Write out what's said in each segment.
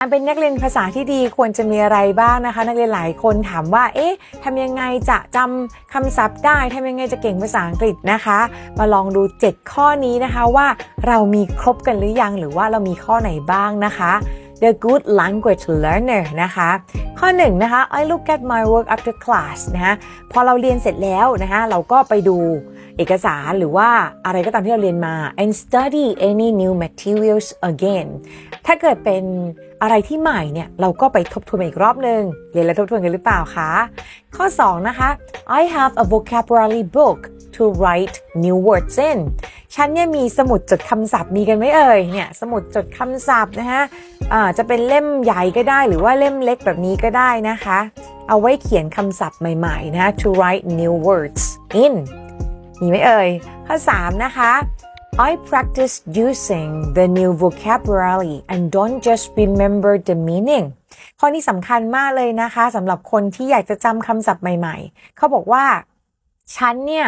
การเป็นนักเรียนภาษาที่ดีควรจะมีอะไรบ้างนะคะ นักเรียนหลายคนถามว่า เอ๊ะทำยังไงจะจำคำศัพท์ได้ทำยังไงจะเก่งภาษาอังกฤษนะคะ มาลองดู 7 ข้อนี้นะคะว่าเรามีครบกันหรือยัง หรือว่าเรามีข้อไหนบ้างนะคะ The Good Language Learner นะคะ ข้อ1นงนะคะ I look at my work after class นะคะพอเราเรียนเสร็จแล้วนะคะเราก็ไปดู เอกสารหรือว่าอะไรก็ตามที่เราเรียนมา and study any new materials again ถ้าเกิดเป็นอะไรที่ใหม่เนี่ยเราก็ไปทบทวนอีกรอบหนึ่งเรียนแล้วทบทวนกันหรือเปล่าคะ ข้อ 2 นะคะ I have a vocabulary book to write new words in ฉันเนี่ยมีสมุดจดคำศัพท์มีกันไหมเอ่ยเนี่ยสมุดจดคำศัพท์นะคะอ่าจะเป็นเล่มใหญ่ก็ได้ หรือว่าเล่มเล็กแบบนี้ก็ได้นะคะ เอาไว้เขียนคำศัพท์ใหม่ๆนะ to write new words in มีไหมเอ่ย ข้อ 3 นะคะ I practice using the new vocabulary and don't just remember the meaning ข้อนี้สำคัญมากเลยนะคะสำหรับคนที่อยากจะจำคำศัพท์ใหม่ๆ เขาบอกว่า ฉันเนี่ย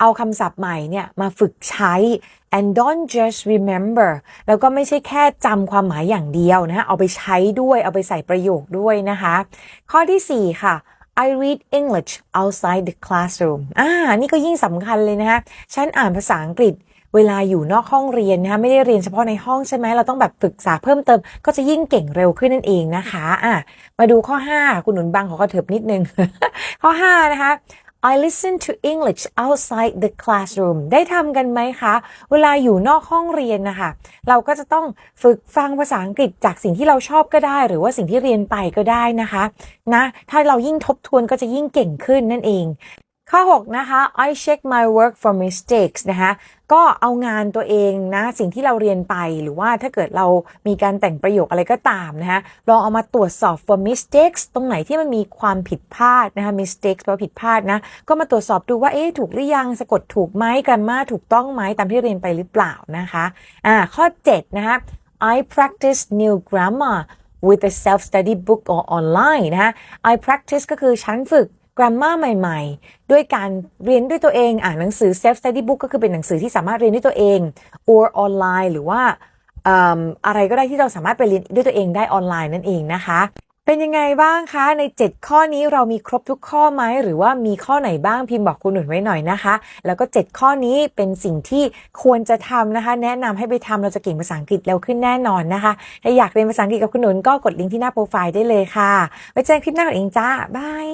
เอาคำศัพท์ใหม่เนี่ยมาฝึกใช้ and don't just remember แล้วก็ไม่ใช่แค่จำความหมายอย่างเดียวนะ เอาไปใช้ด้วย เอาไปใส่ประโยคด้วยนะคะ ข้อทีสี่4 ค่ะ I read English outside the classroom อ่า นี่ก็ยิ่งสำคัญเลยนะคะฉันอ่านภาษาอังกฤษเวลาอยู่นอกห้องเรียนนะคะไม่ได้เรียนเฉพาะในห้องใช่ไหมเราต้องแบบฝึกษาเพิ่มเติม ก็จะยิ่งเก่งเร็วขึ้นนั่นเองนะคะอะมาดูข้อ 5 คุณหนุนบังขอกระเถิบนิดนึง ข้อ 5 นะคะ I listen to English outside the classroom ได้ทำกันไหมคะ เวลาอยู่นอกห้องเรียนนะคะ เราก็จะต้องฝึกฟังภาษาอังกฤษจากสิ่งที่เราชอบก็ได้ หรือว่าสิ่งที่เรียนไปก็ได้นะคะ นะ ถ้าเรายิ่งทบทวนก็จะยิ่งเก่งขึ้นนั่นเอง ข้อ 6 นะคะ I check my work for mistakes นะคะก็เอางานตัวเองนะสิ่งที่เราเรียนไปหรือว่าถ้าเกิดเรามีการแต่งประโยคอะไรก็ตามนะคะลองเอามาตรวจสอบ for mistakes ตรงไหนที่มันมีความผิดพลาดนะคะ mistakes แปลว่าผิดพลาดนะ ก็มาตรวจสอบดูว่าเอ๊ะถูกหรือยังสะกดถูกไหมกรามาถูกต้องไหมตามที่เรียนไปหรือเปล่านะคะอ่าข้อ 7 นะคะ I practice new grammar with a self-study book or online นะคะ I practice ก็คือฉันฝึก grammar ใหม่ๆ ด้วยการเรียนด้วยตัวเอง อ่านหนังสือ self study book ก็คือเป็นหนังสือที่สามารถเรียนด้วยตัวเอง or online หรือว่าออะไรก็ได้ที่เราสามารถไปเรียนด้วยตัวเองได้ออนไลน์นั่นเองนะคะ เป็นยังไงบ้างคะ ใน 7 ข้อนี้เรามีครบทุกข้อไหม หรือว่ามีข้อไหนบ้างพิมพ์บอกคุณหนุนไว้หน่อยนะคะ แล้วก็ 7 ข้อนี้เป็นสิ่งที่ควรจะทำนะคะ แนะนำให้ไปทำเราจะเก่งภาษาอังกฤษเร็วขึ้นแน่นอนนะคะ ถ้าอยากเรียนภาษาอังกฤษกับคุณหนุนก็กดลิงก์ที่หน้าโปรไฟล์ได้เลยค่ะ ไว้เจอกันคลิปหน้าของเองจ้าบาย